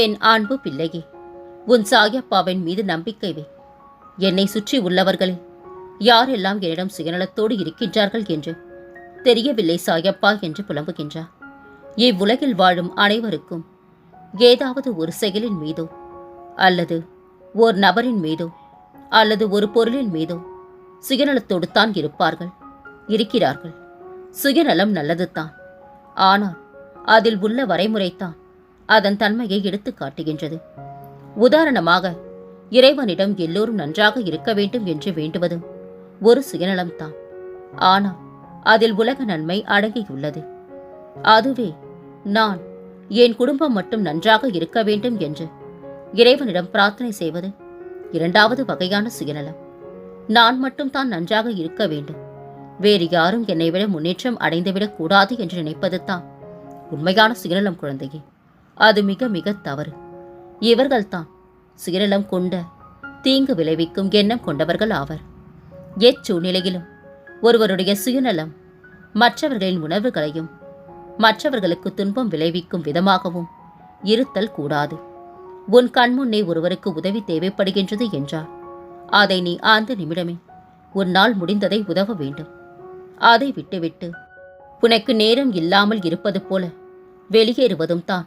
என் அன்பு பிள்ளையே? உன் சாயப்பாவின் மீது நம்பிக்கை வை. என்னை சுற்றி உள்ளவர்களே யாரெல்லாம் என்னிடம் சுயநலத்தோடு இருக்கின்றார்கள் என்று? தெரியவில்லை சாயப்பா என்று புலம்புகின்றார். இவ்வுலகில் வாழும் அனைவருக்கும் ஏதாவது ஒரு செயலின் மீதோ அல்லது ஓர் நபரின் மீதோ அல்லது ஒரு பொருளின் மீதோ சுயநலத்தோடு தான் இருப்பார்கள் இருக்கிறார்கள். சுயநலம் நல்லதுதான். ஆனால் அதில் உள்ள வரைமுறைத்தான் அதன் தன்மையை எடுத்துக் காட்டுகின்றது. உதாரணமாக இறைவனிடம் எல்லோரும் நன்றாக இருக்க வேண்டும் என்று வேண்டுவது ஒரு சுயநலம்தான். ஆனால் அதில் உலக நன்மை அடங்கியுள்ளது. அதுவே நான் என் குடும்பம் மட்டும் நன்றாக இருக்க வேண்டும் என்று இறைவனிடம் பிரார்த்தனை செய்வது இரண்டாவது வகையான சுயநலம். நான் மட்டும் தான் நன்றாக இருக்க வேண்டும். வேறு யாரும் என்னை விட முன்னேற்றம் அடைந்துவிடக் கூடாது என்று நினைப்பது தான் உண்மையான சுயநலம் குழந்தையே. அது மிக மிக தவறு. இவர்கள்தான் சுயநலம் கொண்ட தீங்கு விளைவிக்கும் எண்ணம் கொண்டவர்கள் ஆவர். எச்சூழ்நிலையிலும் ஒருவருடைய சுயநலம் மற்றவர்களின் உணர்வுகளையும் மற்றவர்களுக்கு துன்பம் விளைவிக்கும் விதமாகவும் இருத்தல் கூடாது. உன் கண்முன்னே ஒருவருக்கு உதவி தேவைப்படுகின்றது என்றார். அதை நீ அந்த நிமிடமே உன்னால் முடிந்ததை உதவ வேண்டும். அதை விட்டுவிட்டு உனக்கு நேரம் இல்லாமல் இருப்பது போல வெளியேறுவதும் தான்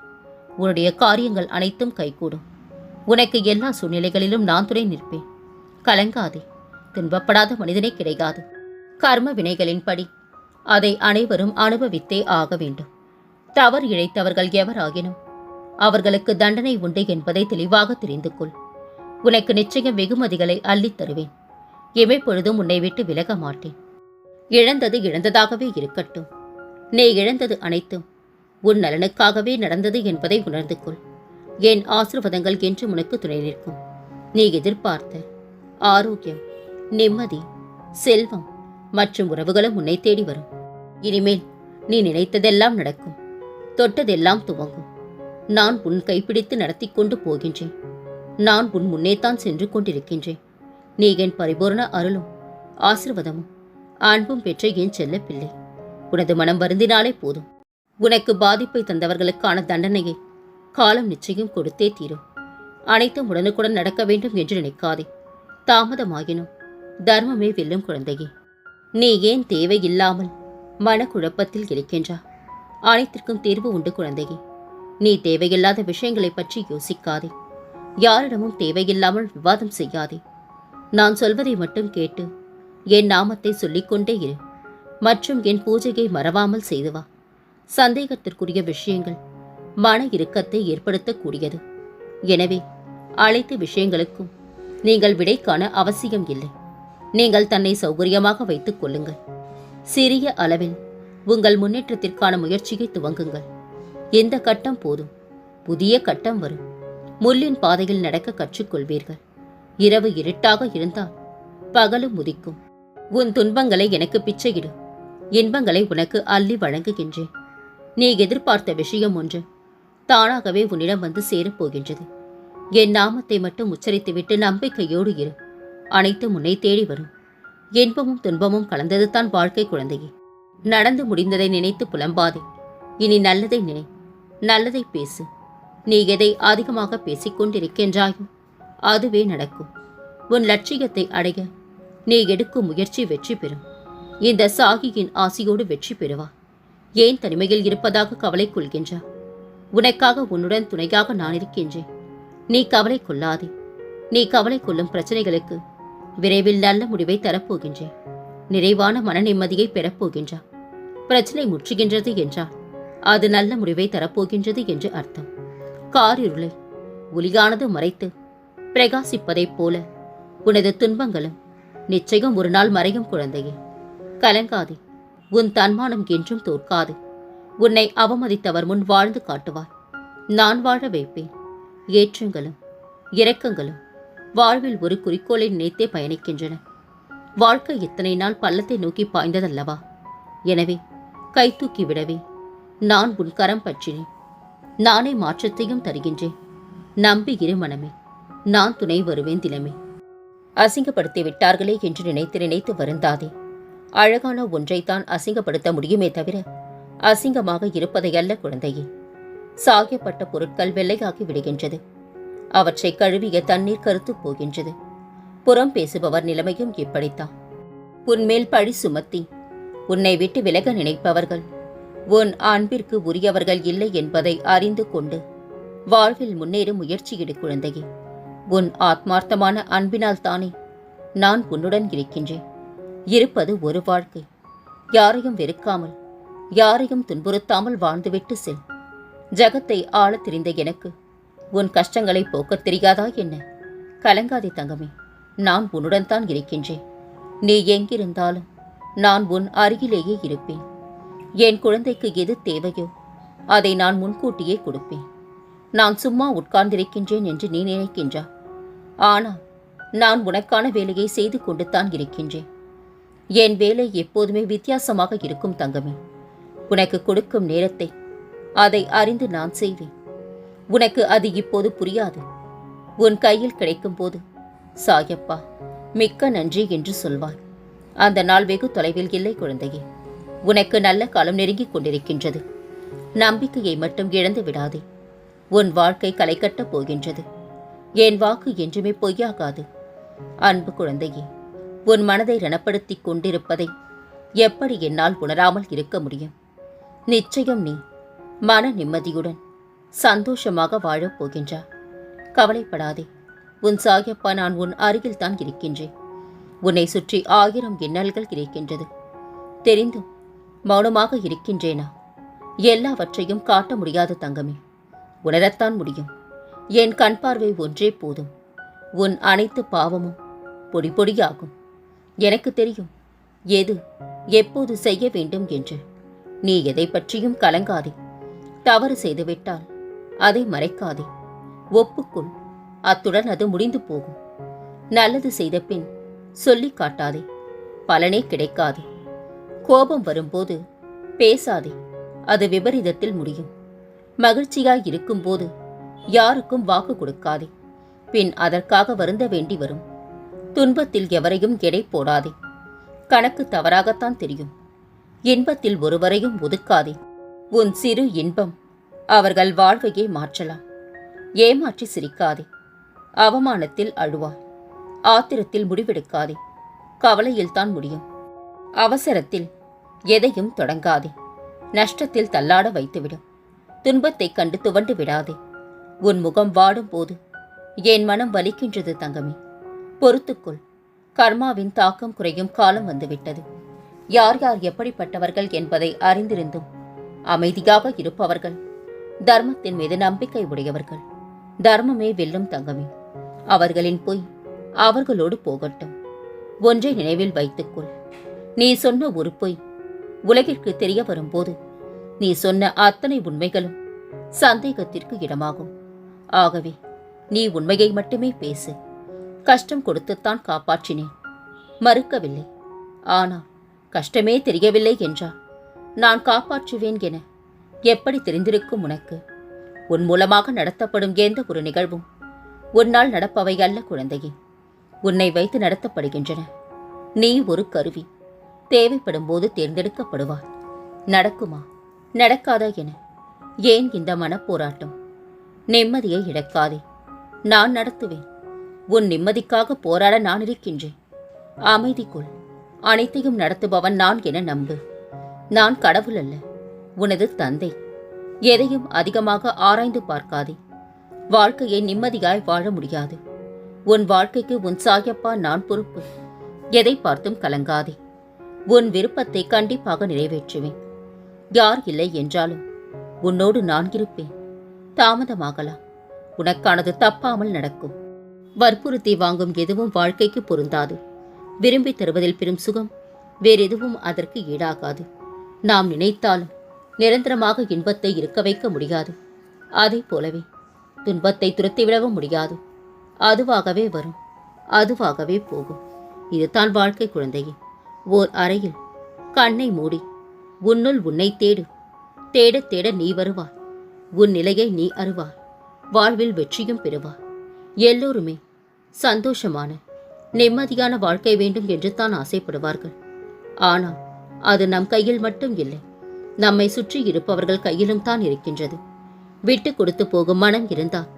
உன்னுடைய காரியங்கள் அனைத்தும் கைகூடும். உனக்கு எல்லா சூழ்நிலைகளிலும் நான் துணை நிற்பேன். கலங்காதே துன்பப்படாத மனிதனே கிடைக்காது கர்ம வினைகளின்படி அதை அனைவரும் அனுபவித்தே ஆக வேண்டும். தவறு இழைத்தவர்கள் எவராகினும் அவர்களுக்கு தண்டனை உண்டு என்பதை தெளிவாக தெரிந்து கொள். உனக்கு நிச்சயம் வெகுமதிகளை அள்ளித் தருவேன். எமைப்பொழுதும் உன்னை விட்டு விலக மாட்டேன். இழந்தது இழந்ததாகவே இருக்கட்டும். நீ இழந்தது அனைத்தும் உன் நலனுக்காகவே நடந்தது என்பதை உணர்ந்து கொள். என் ஆசிர்வாதங்கள் என்று உனக்கு துணை நிற்கும். நீ எதிர்பார்த்த ஆரோக்கியம் நிம்மதி செல்வம் மற்றும் உறவுகளும் உன்னை தேடி வரும். இனிமேல் நீ நினைத்ததெல்லாம் நடக்கும். தொட்டதெல்லாம் துவங்கும். நான் உன் கைப்பிடித்து நடத்தி கொண்டு போகின்றேன். நான் உன் முன்னேத்தான் சென்று கொண்டிருக்கின்றேன். நீ என் பரிபூரண அருளும் ஆசிர்வாதமும் அன்பும் பெற்ற என் செல்ல பிள்ளை உனது மனம் வருந்தினாலே போதும். உனக்கு பாதிப்பை தந்தவர்களுக்கான தண்டனையை காலம் நிச்சயம் கொடுத்தே தீரும். அனைத்தும் உடனுக்குடன் நடக்க வேண்டும் என்று நினைக்காதே. தாமதமாகினும் தர்மமே வெல்லும் குழந்தையே. நீ ஏன் தேவையில்லாமல் மனக்குழப்பத்தில் இருக்கின்றா? அனைத்திற்கும் தீர்வு உண்டு குழந்தையே. நீ தேவையில்லாத விஷயங்களை பற்றி யோசிக்காதே. யாரிடமும் தேவையில்லாமல் விவாதம் செய்யாதே. நான் சொல்வதை மட்டும் கேட்டு என் நாமத்தை சொல்லிக்கொண்டே இரு. மற்றும் என் பூஜையை மறவாமல் செய்து வா. சந்தேகத்திற்குரிய விஷயங்கள் மன இறுக்கத்தை ஏற்படுத்தக்கூடியது. எனவே அனைத்து விஷயங்களுக்கும் நீங்கள் விடை காண அவசியம் இல்லை. நீங்கள் தன்னை சௌகரியமாக வைத்துக் கொள்ளுங்கள். சிறிய அளவில் உங்கள் முன்னேற்றத்திற்கான முயற்சியை துவங்குங்கள். எந்த கட்டம் போதும். புதிய கட்டம் வரும். முள்ளின் பாதையில் நடக்க கற்றுக்கொள்வீர்கள். இரவு இருட்டாக இருந்தால் பகலும் உதிக்கும் உன் துன்பங்களை எனக்கு பிச்சையிடும் இன்பங்களை உனக்கு அள்ளி வழங்குகின்றேன். நீ எதிர்பார்த்த விஷயம் ஒன்று. தானாகவே உன்னிடம் வந்து சேரப்போகின்றது. என் நாமத்தை மட்டும் உச்சரித்துவிட்டு நம்பிக்கையோடு இரு. அனைத்து முன்னை தேடி வரும். இன்பமும் துன்பமும் கலந்தது தான் வாழ்க்கை குழந்தையே. நடந்து முடிந்ததை நினைத்து புலம்பாதே. இனி நல்லதை நினை. நல்லதை பேசு. நீ எதை அதிகமாக பேசிக்கொண்டிருக்கின்றாயோ அதுவே நடக்கும். உன் லட்சியத்தை அடைய. நீ எடுக்கும் முயற்சி வெற்றி பெறும். இந்த சாகியின் ஆசியோடு வெற்றி பெறுவா. ஏன் தனிமையில் இருப்பதாக கவலை கொள்கின்றா? உனக்காக உன்னுடன் துணையாக நான் இருக்கின்றேன். நீ கவலை கொள்ளாதே. நீ கவலை கொள்ளும் பிரச்சனைகளுக்கு விரைவில் நல்ல முடிவை தரப்போகின்றேன் நிறைவான மன நிம்மதியை பெறப்போகின்றா. பிரச்சனை முற்றுகின்றது என்றால் அது நல்ல முடிவை தரப்போகின்றது என்று அர்த்தம். காரிருளை ஒளியானது மறைத்து பிரகாசிப்பதைப் போல உனது துன்பங்களும் நிச்சயம் ஒரு நாள் மறையும் குழந்தையே. கலங்காதே. உன் தன்மானம் என்றும் தோற்காது. உன்னை அவமதித்தவர் முன் வாழ்ந்து காட்டுவார். நான் வாழ வைப்பேன். ஏற்றங்களும் இரக்கங்களும் வாழ்வில் ஒரு குறிக்கோளை நினைத்தே பயணிக்கின்றன. வாழ்க்கை இத்தனை நாள் பள்ளத்தை நோக்கி பாய்ந்ததல்லவா? எனவே கை தூக்கி விடவே நான் உன் கரம் பற்றினேன். நானே மாற்றத்தையும் தருகின்றேன். நம்பி இரு மனமே நான் துணை வருவேன் தினமே. அசிங்கப்படுத்தி விட்டார்களே என்று நினைத்து நினைத்து வருந்தாதே. அழகான ஒன்றைத்தான் அசிங்கப்படுத்த முடியுமே தவிர அசிங்கமாக இருப்பதையல்ல குழந்தையே. சாயப்பட்ட பொருட்கள் வெள்ளையாகி விடுகின்றது. அவற்றை கழுவிய தண்ணீர் கருத்து போகின்றது. புறம் பேசுபவர் நிலைமையும் இப்படித்தான். உன்மேல் பழி சுமத்தி உன்னை விட்டு விலக நினைப்பவர்கள் உன் அன்பிற்கு உரியவர்கள் இல்லை என்பதை அறிந்து கொண்டு வாழ்வில் முன்னேறும் முயற்சியிடு குழந்தையே. உன் ஆத்மார்த்தமான அன்பினால் தானே நான் உன்னுடன் இருக்கின்றேன். இருப்பது ஒரு வாழ்க்கை. யாரையும் வெறுக்காமல் யாரையும் துன்புறுத்தாமல் வாழ்ந்துவிட்டு செல். ஜகத்தை ஆளத் தெரிந்த எனக்கு உன் கஷ்டங்களை போக்கத் தெரியாதா என்ன? கலங்காதே தங்கமே நான் உன்னுடன் தான் இருக்கின்றேன். நீ எங்கிருந்தாலும் நான் உன் அருகிலேயே இருப்பேன். என் குழந்தைக்கு எது தேவையோ அதை நான் முன்கூட்டியே கொடுப்பேன். நான் சும்மா உட்கார்ந்திருக்கின்றேன் என்று நீ நினைக்கின்றா? ஆனால் நான் உனக்கான வேலையை செய்து கொண்டு தான் இருக்கின்றேன். என் வேலை எப்போதுமே வித்தியாசமாக இருக்கும் தங்கமே. உனக்கு கொடுக்கும் நேரத்தை அதை அறிந்து நான் செய்வேன். உனக்கு அது இப்போது புரியாது. உன் கையில் கிடைக்கும் போது சாயப்பா மிக்க நன்றி என்று சொல்வாய். அந்த நாள் வெகு தொலைவில் இல்லை குழந்தையே உனக்கு நல்ல காலம் நெருங்கிக் கொண்டிருக்கின்றது. நம்பிக்கையை மட்டும் இழந்து விடாதே. உன் வாழ்க்கை களை கட்டப் போகின்றது. என் வாக்கு என்றுமே பொய்யாகாது. அன்பு குழந்தையே உன் மனதை ரணப்படுத்திக் கொண்டிருப்பதை எப்படி என்னால் உணராமல் இருக்க முடியும்? நிச்சயம் நீ மன நிம்மதியுடன் சந்தோஷமாக வாழப் போகின்றா. கவலைப்படாதே. உன் சாயப்பா நான் உன் அருகில் தான் இருக்கின்றேன். உன்னை சுற்றி ஆயிரம் இன்னல்கள் இருக்கின்றது. தெரிந்தும் மௌனமாக இருக்கின்றேனா? எல்லாவற்றையும் காட்ட முடியாது தங்கமே. உணரத்தான் முடியும். என் கண் பார்வை ஒன்றே போதும். உன் அனைத்து பாவமும் பொடி பொடியாகும். எனக்கு தெரியும். எது எப்போது செய்ய வேண்டும் என்று. நீ எதை பற்றியும் கலங்காதே. தவறு செய்துவிட்டால் அதை மறைக்காதே. ஒப்புக்கொள். அத்துடன் அது முடிந்து போகும். நல்லது செய்த பின் சொல்லிக் காட்டாதே. பலனே கிடைக்காது. கோபம் வரும்போது பேசாதே. அது விபரீதத்தில் முடியும். மகிழ்ச்சியாய் இருக்கும்போது யாருக்கும் வாக்கு கொடுக்காதே. பின் அதற்காக வருந்த வேண்டி வரும். துன்பத்தில் எவரையும் எடை போடாதே. கணக்கு தவறாகத்தான் தெரியும். இன்பத்தில் ஒருவரையும் ஒதுக்காதே. உன் சிறு இன்பம் அவர்கள் வாழ்வையே மாற்றலாம். ஏமாற்றி சிரிக்காதே. அவமானத்தில் அழுவாய் ஆத்திரத்தில் முடிவெடுக்காதே. கவலையில் தான் முடியும். அவசரத்தில் எதையும் தொடங்காதே. நஷ்டத்தில் தள்ளாட வைத்துவிடும். துன்பத்தைக் கண்டு துவண்டு விடாதே. உன் முகம் வாடும் போது என் மனம் வலிக்கின்றது தங்கமே. பொறுத்துக்கொள். கர்மாவின் தாக்கம் குறையும் காலம் வந்துவிட்டது. யார் யார் எப்படிப்பட்டவர்கள் என்பதை அறிந்திருந்தும் அமைதியாக இருப்பவர்கள் தர்மத்தின் மீது நம்பிக்கை உடையவர்கள். தர்மமே வெல்லும் தங்கமே. அவர்களின் பொய் அவர்களோடு போகட்டும். ஒன்றை நினைவில் வைத்துக்கொள். நீ சொன்ன ஒரு பொய் உலகிற்கு தெரிய வரும்போது நீ சொன்ன அத்தனை உண்மைகளும் சந்தேகத்திற்கு இடமாகும். ஆகவே நீ உண்மையை மட்டுமே பேசு. கஷ்டம் கொடுத்துத்தான் காப்பாற்றினேன். மறுக்கவில்லை. ஆனால் கஷ்டமே தெரியவில்லை என்றால் நான் காப்பாற்றுவேன் என. எப்படி தெரிந்திருக்கும் உனக்கு? உன் மூலமாக நடத்தப்படும் எந்த ஒரு நிகழ்வும் உன்னால் நடப்பவை அல்ல குழந்தையே. உன்னை வைத்து நடத்தப்படுகின்றன. நீ ஒரு கருவி. தேவைப்படும் போது தேர்ந்தெடுக்கப்படுவாய் நடக்குமா? நடக்காதா என. ஏன் இந்த மனப்போராட்டம்? நிம்மதியை இழக்காதே. நான் நடத்துவேன். உன் நிம்மதிக்காக போராட நான் இருக்கின்றேன். அமைதிக்குள் அனைத்தையும் நடத்துபவன் நான் என நம்பு. நான் கடவுள் அல்ல உனது தந்தை. எதையும் அதிகமாக ஆராய்ந்து பார்க்காதே. வாழ்க்கையை நிம்மதியாய் வாழ முடியாது. உன் வாழ்க்கைக்கு உன் சாயப்பா நான் பொறுப்பு. எதை பார்த்தும் கலங்காதே. உன் விருப்பத்தை கண்டிப்பாக நிறைவேற்றுவேன். யார் இல்லை என்றாலும் உன்னோடு நான் இருப்பேன். தாமதமாகலாம். உனக்கானது தப்பாமல் நடக்கும். வற்புறுத்தி வாங்கும் எதுவும் வாழ்க்கைக்கு பொருந்தாது. விரும்பி தருவதில் பெரும் சுகம் வேறெதுவும் அதற்கு ஈடாகாது. நாம் நினைத்தாலும் நிரந்தரமாக இன்பத்தை இருக்க வைக்க முடியாது. அதை போலவே துன்பத்தை துரத்திவிடவும் முடியாது. அதுவாகவே வரும் அதுவாகவே போகும். இதுதான் வாழ்க்கை குழந்தையே. ஓர் அறையில் கண்ணை மூடி உன்னுள் உன்னை தேடு தேட தேட நீ வருவாய். உன் நிலையை நீ அறுவாய். வாழ்வில் வெற்றியும் பெறுவாய். எல்லோருமே சந்தோஷமான நிம்மதியான வாழ்க்கை வேண்டும் என்று தான் ஆசைப்படுவார்கள். ஆனால் அது நம் கையில் மட்டும் இல்லை. நம்மை சுற்றி இருப்பவர்கள் கையிலும் தான் இருக்கின்றது. விட்டு கொடுத்து போகும் மனம் இருந்தால்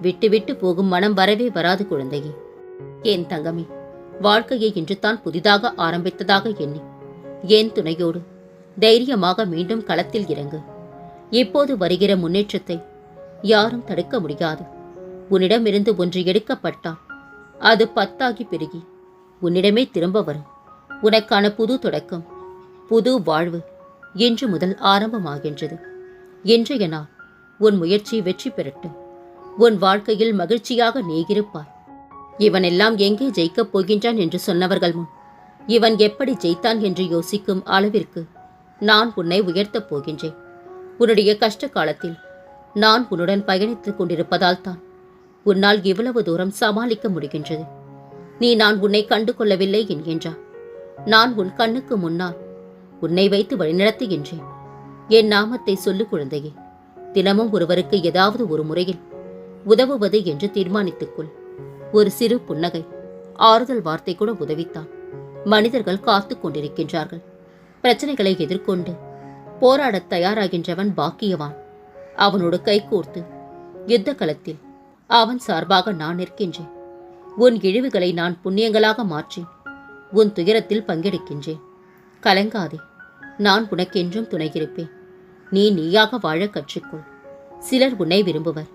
விட்டு விட்டு போகும் மனம் வரவே வராது குழந்தையே. என் தங்கமே வாழ்க்கையை இன்று தான் புதிதாக ஆரம்பித்ததாக எண்ணி என் துணையோடு தைரியமாக மீண்டும் களத்தில் இறங்கு. இப்போது வருகிற முன்னேற்றத்தை யாரும் தடுக்க முடியாது. உன்னிடமிருந்து ஒன்று எடுக்கப்பட்டால் அது பத்தாகி பெருகி. உன்னிடமே திரும்ப வரும். உனக்கான புது தொடக்கம் புது வாழ்வு இன்று முதல் ஆரம்பமாகின்றது. இன்றைய நாள் உன் முயற்சி வெற்றி பெறட்டும். உன் வாழ்க்கையில் மகிழ்ச்சியாக நீகிருப்பாய் இவனெல்லாம் எங்கே ஜெயிக்கப் போகின்றான் என்று சொன்னவர்கள் முன் இவன் எப்படி ஜெயித்தான் என்று யோசிக்கும் அளவிற்கு நான் உன்னை உயர்த்தப் போகின்றேன். உன்னுடைய கஷ்ட காலத்தில் நான் உன்னுடன் பயணித்துக் கொண்டிருப்பதால் தான் உன்னால் இவ்வளவு தூரம் சமாளிக்க முடிகின்றது? நீ நான் உன்னை கண்டு கொள்ளவில்லை என்கின்றார் நான் உன் கண்ணுக்கு முன்னால் உன்னை வைத்து வழிநடத்துகின்றேன். என் நாமத்தை சொல்லு குழந்தையே. தினமும் ஒருவருக்கு ஏதாவது ஒரு முறையில் உதவுவது என்று தீர்மானித்துக்கொள் ஒரு சிறு புன்னகை ஆறுதல் வார்த்தை கூட உதவித்தான். மனிதர்கள் காத்து கொண்டிருக்கின்றார்கள். பிரச்சனைகளை எதிர்கொண்டு போராடத் தயாராகின்றவன் பாக்கியவான். அவனோடு கைகோர்த்து யுத்த களத்தில் அவன் சார்பாக நான் நிற்கின்றேன். உன் இழிவுகளை நான் புண்ணியங்களாக மாற்றி உன் துயரத்தில் பங்கெடுக்கின்றேன். கலங்காதே நான் உனக்கென்றும் துணையிருப்பேன். நீ நீயாக வாழ கற்றுக்கொள். சிலர் உன்னை விரும்புவர்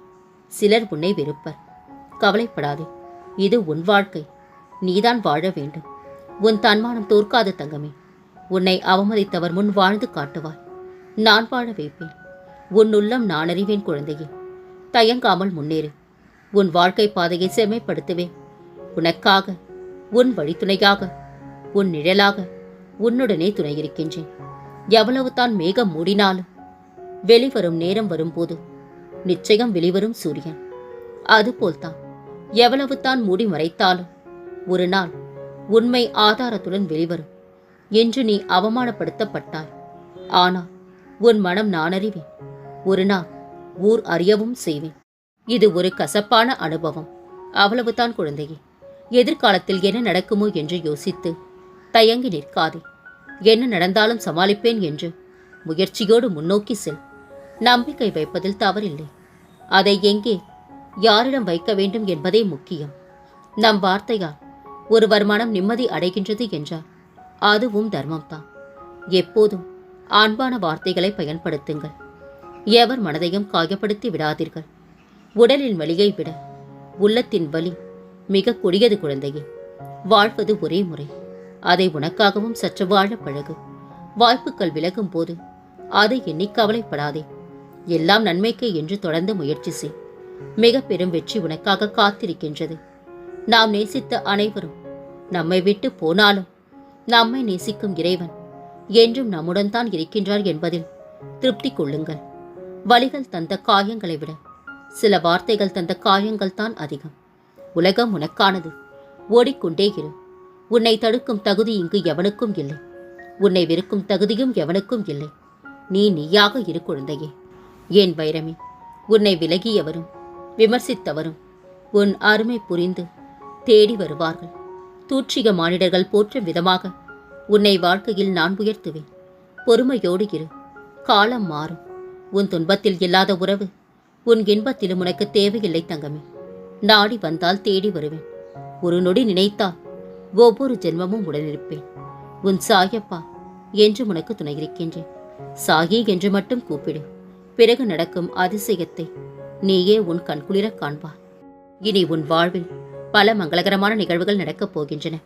சிலர் உன்னை வெறுப்பர். கவலைப்படாதே இது உன் வாழ்க்கை. நீதான் வாழ வேண்டும். உன் தன்மானம் தோற்காத தங்கமே உன்னை அவமதித்தவர் முன் வாழ்ந்து காட்டுவாய். நான் வாழ வைப்பேன். உன் உள்ளம் நான் அறிவேன் குழந்தையே தயங்காமல் முன்னேறு. உன் வாழ்க்கை பாதையை செம்மைப்படுத்துவேன். உனக்காக உன் வழித்துணையாக உன் நிழலாக உன்னுடனே துணை இருக்கின்றேன் எவ்வளவு தான் மேகம் மூடினாலும் வெளிவரும் நேரம் வரும்போது நிச்சயம் வெளிவரும் சூரியன். அதுபோல்தான் எவ்வளவு தான் மூடி மறைத்தாலும் ஒரு நாள் உண்மை ஆதாரத்துடன் வெளிவரும் என்று நீ அவமானப்படுத்தப்பட்டாய். ஆனால் உன் மனம் நான் அறிவேன் ஒரு நாள் ஊர் அறியவும் செய்வேன். இது ஒரு கசப்பான அனுபவம். அவ்வளவுதான் குழந்தையே. எதிர்காலத்தில் என்ன நடக்குமோ என்று யோசித்து தயங்கி நிற்காதே. என்ன நடந்தாலும் சமாளிப்பேன் என்று முயற்சியோடு முன்னோக்கி செல். நம்பிக்கை வைப்பதில் தவறில்லை. அதை எங்கே யாரிடம் வைக்க வேண்டும் என்பதே முக்கியம். நம் வார்த்தையால் ஒருவர் மனம் நிம்மதி அடைகின்றது என்றால் அதுவும் தர்மம்தான். எப்போதும் அன்பான வார்த்தைகளை பயன்படுத்துங்கள். எவர் மனதையும் காயப்படுத்தி விடாதீர்கள். உடலின் வலியை விட உள்ளத்தின் வலி மிக கொடியது குழந்தையே. வாழ்வது ஒரே முறை. அதை உனக்காகவும் சற்று வாழ பழகு. வாய்ப்புகள் விலகும் போது அதை எண்ணி கவலைப்படாதே. எல்லாம் நன்மைக்கு என்று தொடர்ந்து முயற்சி செய். மிக பெரும் வெற்றி உனக்காக காத்திருக்கின்றது. நாம் நேசித்த அனைவரும் நம்மை விட்டு போனாலும் நம்மை நேசிக்கும் இறைவன் என்றும் நம்முடன் தான் இருக்கின்றார் என்பதில் திருப்தி கொள்ளுங்கள். வலிகள் தந்த காயங்களை விட சில வார்த்தைகள் தந்த காயங்கள் தான் அதிகம். உலகம் உனக்கானது. ஓடிக்கொண்டே இரு. உன்னை தடுக்கும் தகுதி இங்கு எவனுக்கும் இல்லை. உன்னை வெறுக்கும் தகுதியும் எவனுக்கும் இல்லை. நீ நீயாக இரு குழந்தையே. ஏன் வைரமே உன்னை விலகியவரும் விமர்சித்தவரும் உன் அருமை புரிந்து தேடி வருவார்கள். தூற்றிக மானிடர்கள் போற்றும் விதமாக உன்னை வாழ்க்கையில் நான் உயர்த்துவேன். பொறுமையோடு இரு. காலம் மாறும். உன் துன்பத்தில் இல்லாத உறவு உன் இன்பத்திலும் உனக்கு தேவையில்லை தங்கமே. நாடி வந்தால் தேடி வருவேன். ஒரு நொடி நினைத்தால் ஒவ்வொரு ஜென்மமும் உடனிருப்பேன். உன் சாயப்பா என்று உனக்கு துணை இருக்கின்றேன். என்று மட்டும் கூப்பிடு. பிறகு நடக்கும் அதிசயத்தை நீயே உன் கண்குளிரக் காண்பார் இனி உன் வாழ்வில் பல மங்களகரமான நிகழ்வுகள் நடக்கப் போகின்றன.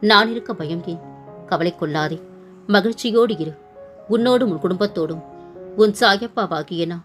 நான் இருக்க பயம் ஏன்? கவலை கொள்ளாதே. மகிழ்ச்சியோடு இரு. உன்னோடும் உன் குடும்பத்தோடும் உன் சாயப்பாவாகிய நான்